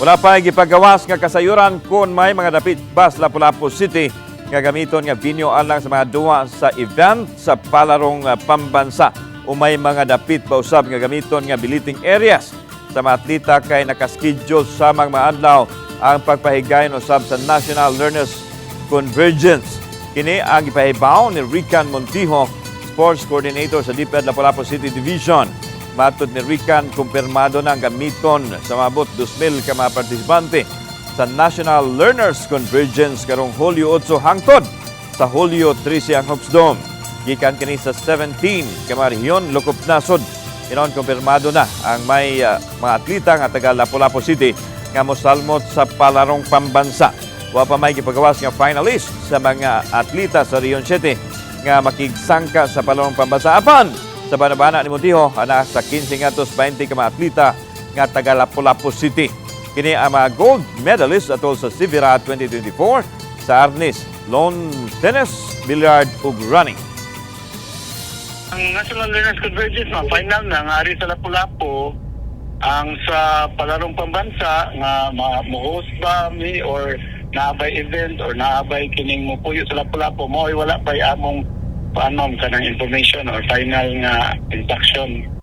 Wala pa gipagawas nga kasayuran kung may mga dapit bas Lapu-Lapu City nga gamiton nga venue alang sa mga duwa sa event sa palarong ah, pambansa o may mga dapit pa usab nga gamiton nga biliting areas sa mga atleta kay nakaschedule sa mga maadlaw ang pagpahigayon usab sa National Learners Convergence. Kini ang ipahibaw ni Rican Montijo, Sports Coordinator sa DepEd Lapu-Lapu City Division. Matod ni Rican, kumpirmado ang gamiton sa mabot 2,000 ka mga partisipante sa National Learners Convergence karong Hulyo 8 hangtod sa Hulyo 13 ang Hoops Dome. Gikan kini sa 17 ka mga rehiyon Lukop Nasod. Inon kumpirmado na ang may ah, mga atleta nga taga Lapu-Lapu City nga mosalmot sa palarong pambansa. Wa pa may gipagawas nga finalist sa mga atleta sa Rion 7 nga makigsangka sa palarong pambansa. Apan sa banabana ni Montijo ana sa 15 ngatos 20 ka mga atleta nga taga Lapu-Lapu City. Kini ang mga gold medalist atol sa Sivira 2024 sa Arnis, lawn tennis, billiard ug running. Ang National Learners Convergence na final na nga ari sa Lapu-Lapu ang sa palarong pambansa nga ma- mo-host ba mi or naabay event or naabay kining mo puyo sa Lapu-Lapu mo wala pa among paanom ka ng information or final nga induction